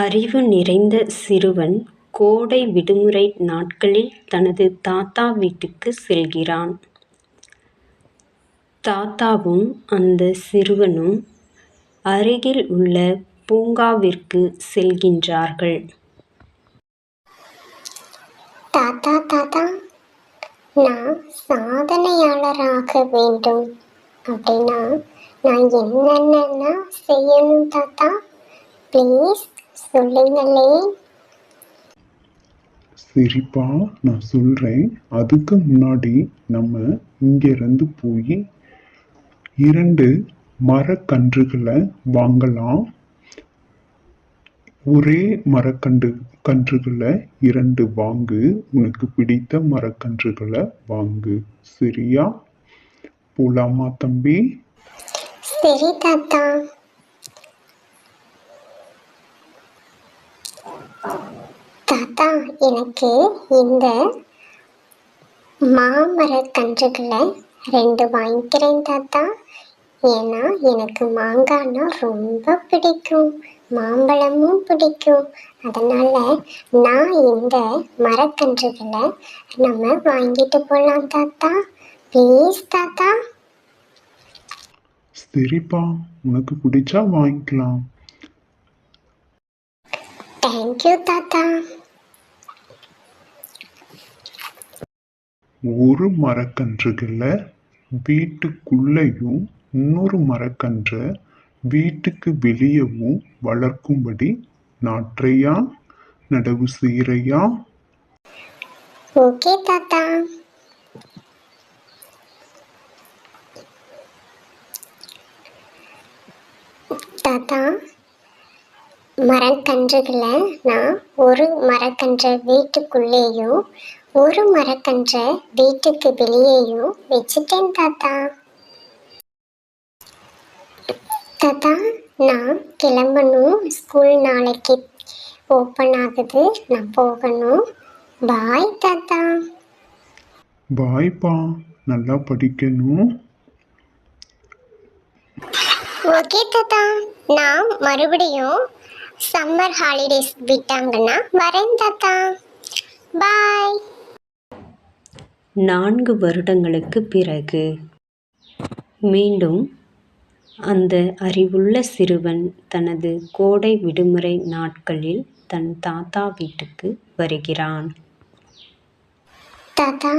அறிவு நிறைந்த சிறுவன் கோடை விடுமுறை நாட்களில் தனது தாத்தா வீட்டுக்கு செல்கிறான். தாத்தாவும் அந்த சிறுவனும் அருகில் உள்ள பூங்காவிற்கு செல்கின்றார்கள். தாத்தா தாத்தா நான் சாதனையாளராக வேண்டும் அப்படின்னா நான் என்னென்னலாம் செய்யணும் தாத்தா ப்ளீஸ் சொல்லுங்களே. சரிப்பா நான் சொல்கிறேன் அதுக்கு முன்னாடி நம்ம இங்கேருந்து போய் இரண்டு மரக்கன்றுகளை வாங்கலாம். ஒரே மரக்கன்று கன்றுகளை இரண்டு வாங்கு. உனக்கு பிடித்த மரக்கன்றுகளை வாங்கு. சரியா? போலாமா தம்பி? சரி தாத்தா. தாத்தா எனக்கு இந்த மாமரக் கன்றுகளை ரெண்டு வாங்கிக்கிறேன் தாத்தா ஏன்னா எனக்கு மாங்காய்னா ரொம்ப பிடிக்கும் மாம்பழமும் பிடிக்கும். அதனால நான் இந்த மரக்கன்றுகளை நம்ம வாங்கிட்டு போகலாம் தாத்தா. ப்ளீஸ் தாத்தா. சரிப்பா உனக்கு பிடிச்சா வாங்கிக்கலாம். தேங்க்யூ தாத்தா. ஒரு மரக்கன்றுகளை வீட்டுக்குள்ளேயும் இன்னொரு மரக்கன்றை வீட்டுக்கு வெளியவும் வளர்க்கும்படி நாற்றையா நடவு செய்கிறையா ஓகே தாத்தா. தாத்தா மரக்கன்றுகளை நான் ஒரு மரக்கன்றை வீட்டுக்குள்ளேயும் ஒரு மரக்கன்றை வீட்டுக்கு வெளியேயும் வச்சுட்டேன் தாத்தா. தாத்தா நான் கிளம்பணும். ஸ்கூல் நாளைக்கு ஓப்பன் ஆகுது. நான் போகணும். பாய் தாத்தா. பாய்ப்பா. நல்லா படிக்கணும். ஓகே தாத்தா. நான் மறுபடியும் சம்மர் ஹாலிடேஸ் விட்டாங்கன்னா வரேன் தாத்தா. பாய். நான்கு வருடங்களுக்கு பிறகு. மீண்டும் அந்த அறிவுள்ள சிறுவன் தனது கோடை விடுமுறை நாட்களில் தன் தாத்தா வீட்டுக்கு வருகிறான். தாத்தா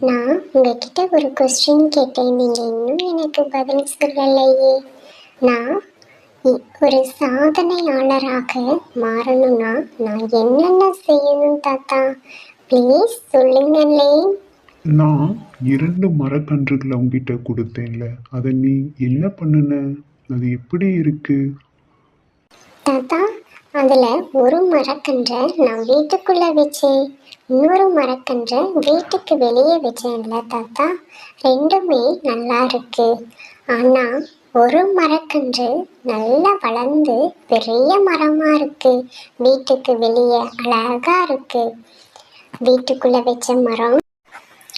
நான் உங்ககிட்ட ஒரு கொஸ்டின் கேட்டேன். நீங்கள் இன்னும் எனக்கு பதில் சொல்லலையே. நான் ஒரு சாதனையாளராக மாறணும்னா நான் என்னென்ன செய்யணும் தாத்தா? ப்ளீஸ் சொல்லுங்களேன். நான் இரண்டு மரக்கன்றுகளை உங்ககிட்ட கொடுத்தேன்ல. அதை நீ என்ன பண்ணுன? அது எப்படி இருக்கு? தாத்தா அதில் ஒரு மரக்கன்றை நான் வீட்டுக்குள்ளே வச்சேன். இன்னொரு மரக்கன்றை வீட்டுக்கு வெளியே வச்சேன்ல தாத்தா. ரெண்டுமே நல்லா இருக்கு. ஆனால் ஒரு மரக்கன்று நல்லா வளர்ந்து பெரிய மரமாக இருக்கு. வீட்டுக்கு வெளியே அழகா இருக்கு. வீட்டுக்குள்ளே வச்ச மரம்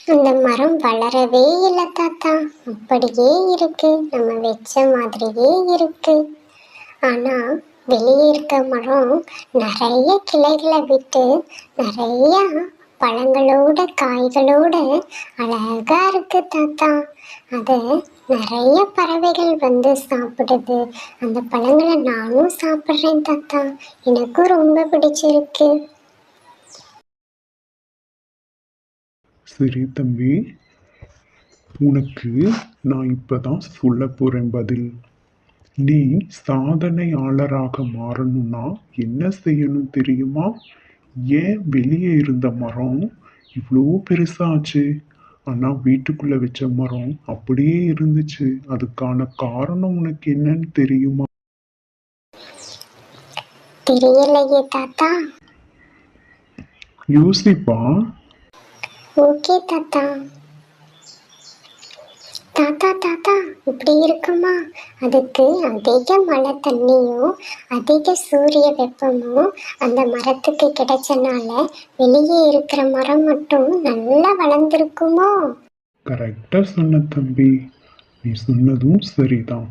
அந்த மரம் வளரவே இல்லை தாத்தா. அப்படியே இருக்கு. நம்ம வச்ச மாதிரியே இருக்கு. ஆனா வெளியே இருக்க மரம் நிறைய கிளைகளை விட்டு நிறைய பழங்களோட காய்களோட அழகா இருக்கு தாத்தா. அதை நிறைய பறவைகள் வந்து சாப்பிடுது. அந்த பழங்களை நானும் சாப்பிட்றேன் தாத்தா. எனக்கும் ரொம்ப பிடிச்சிருக்கு. சரி தம்பி உனக்கு நான் இப்பதான் சொல்ல போறேன் பதில். நீ சாதனையாளராக மாறணும்னா என்ன செய்யணும் தெரியுமா? ஏன் வெளியே இருந்த மரம் இவ்வளோ பெருசாச்சு? ஆனா வீட்டுக்குள்ள வச்ச மரம் அப்படியே இருந்துச்சு. அதுக்கான காரணம் உனக்கு என்னன்னு தெரியுமா? தெரியலையே தாத்தா. யோசிப்பா. ஓகே தாத்தா. தாத்தா தாத்தா இப்படி இருக்குமா? அதுக்கு அதிக மழை தண்ணியும் அதிக சூரிய வெப்பமும் அந்த மரத்துக்கு கிடைச்சனால வெளியே இருக்கிற மரம் மட்டும் நல்லா வளர்ந்துருக்குமோ? கரெக்டாக சொன்ன தம்பி. நீ சொன்னதும் சரிதான்.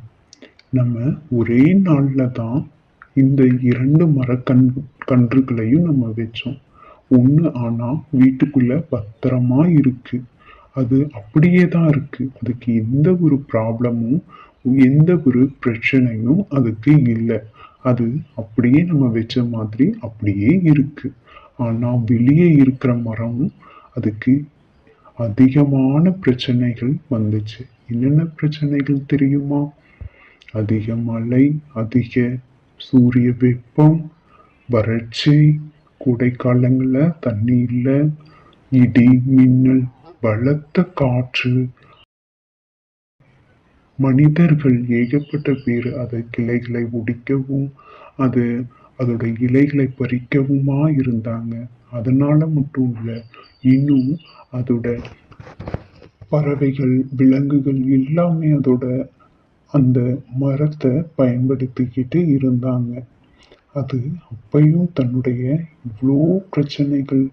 நம்ம ஒரே நாளில் தான் இந்த இரண்டு மரக்கன் கன்றுகளையும் நம்ம வச்சோம். ஒன்று ஆனால் வீட்டுக்குள்ள பத்திரமா இருக்கு அது அப்படியே தான் இருக்கு. அதுக்கு எந்த ஒரு ப்ராப்ளமும் எந்த ஒரு பிரச்சனையும் அதுக்கு இல்லை. அது அப்படியே நம்ம வச்ச மாதிரி அப்படியே இருக்கு. ஆனால் வெளியே இருக்கிற மரம் அதுக்கு அதிகமான பிரச்சனைகள் வந்துச்சு. என்னென்ன பிரச்சனைகள் தெரியுமா? அதிக மழை அதிக சூரிய வெப்பம் வறட்சி கோடைக்காலங்களில் தண்ணி இல்லை இடி மின்னல் பலத்த காற்று. மனிதர்கள் ஏகப்பட்ட பேர் அதை கிளைகளை ஒடிக்கவும் அது அதோட இலைகளை பறிக்கவுமா இருந்தாங்க. அதனால மட்டும் இல்லை இன்னும் அதோட பறவைகள் விலங்குகள் எல்லாமே அதோட அந்த மரத்தை பயன்படுத்திக்கிட்டு இருந்தாங்க. அது அப்பையும் தன்னுடைய இவ்வளோ பிரச்சனைகள்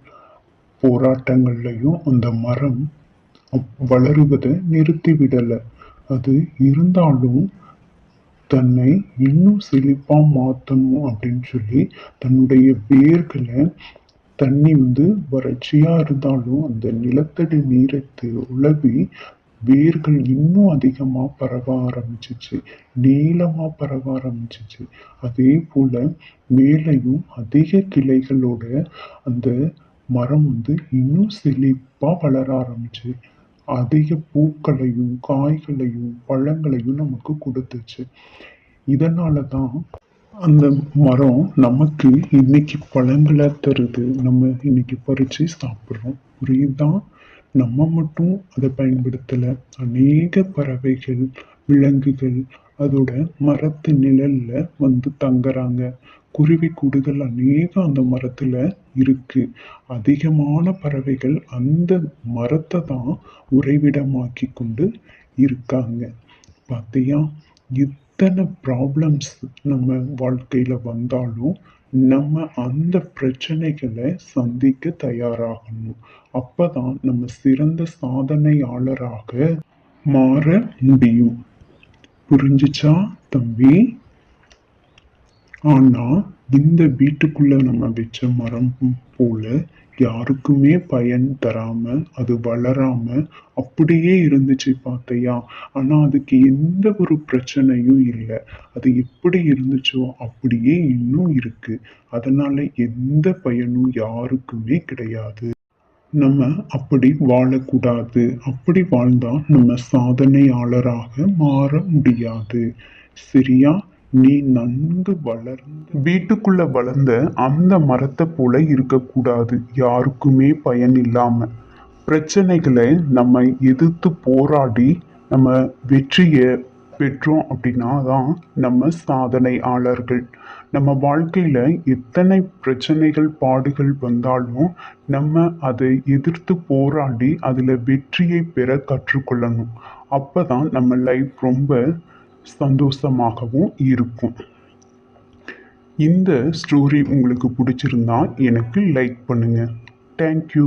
போராட்டங்கள்லையும் அந்த மரம் வளருவதை நிறுத்திவிடலை. அது இருந்தாலும் தன்னை இன்னும் செழிப்பா மாற்றணும் அப்படின்னு சொல்லி தன்னுடைய வேர்களை தண்ணி வந்து வறட்சியா இருந்தாலும் அந்த நிலத்தடி நீரத்தை உழவி வேர்கள் இன்னும் அதிகமாக பரவ ஆரம்பிச்சிச்சு நீளமா பரவ ஆரம்பிச்சிச்சு. அதே போல மேலையும் அதிக கிளைகளோட அந்த மரம் வந்து இன்னும் செழிப்பா வளர ஆரம்பிச்சு. அதிக பூக்களையும் காய்களையும் பழங்களையும் நமக்கு கொடுத்துச்சு. இதனால தான் அந்த மரம் நமக்கு இன்னைக்கு பழங்களை தருது. நம்ம இன்னைக்கு பறிச்சு சாப்பிட்றோம். புரியுதான் நம்ம மட்டும் அதை பயன்படுத்தலை. அநேக பறவைகள் விலங்குகள் அதோட மரத்து நிழல்ல வந்து தங்குறாங்க. குருவி கூடுகள் அநேகம் அந்த மரத்துல இருக்கு. அதிகமான பறவைகள் அந்த மரத்தை தான் உறைவிடமாக்கி கொண்டு இருக்காங்க. பார்த்தியா எத்தனை ப்ராப்ளம்ஸ் நம்ம வாழ்க்கையில் வந்தாலும் நம்ம அந்த பிரச்சனைகளை சந்திக்க தயாராகணும். அப்பதான் நம்ம சிறந்த சாதனையாளராக மாற முடியும். புரிஞ்சுச்சா தம்பி? ஆனா இந்த வீட்டுக்குள்ள நம்ம வச்ச மரம் போல யாருக்குமே பயன் தராம அது வளராம அப்படியே இருந்துச்சு பார்த்தையா ஆனா அதுக்கு எந்த ஒரு பிரச்சனையும் இல்லை. அது எப்படி இருந்துச்சோ அப்படியே இன்னும் இருக்கு. அதனால எந்த பயனும் யாருக்குமே கிடையாது. நம்ம அப்படி வாழக்கூடாது. அப்படி வாழ்ந்தா நம்ம சாதனையாளராக மாற முடியாது. சரியா? நீ நன்கு வளர் வீட்டுக்குள்ள வளர்ந்த அந்த மரத்தை போல இருக்கக்கூடாது. யாருக்குமே பயன் இல்லாம. பிரச்சனைகளை நம்ம எதிர்த்து போராடி நம்ம வெற்றியை பெற்றோம் அப்படின்னா தான் நம்ம சாதனையாளர்கள். நம்ம வாழ்க்கையில் எத்தனை பிரச்சனைகள் பாடுகள் வந்தாலும் நம்ம அதை எதிர்த்து போராடி அதில் வெற்றியை பெற கற்றுக்கொள்ளணும். அப்போ தான் நம்ம லைஃப் ரொம்ப சந்தோஷமாகவும் இருக்கும். இந்த ஸ்டோரி உங்களுக்கு பிடிச்சிருந்தா எனக்கு லைக் பண்ணுங்கள் தேங்க்யூ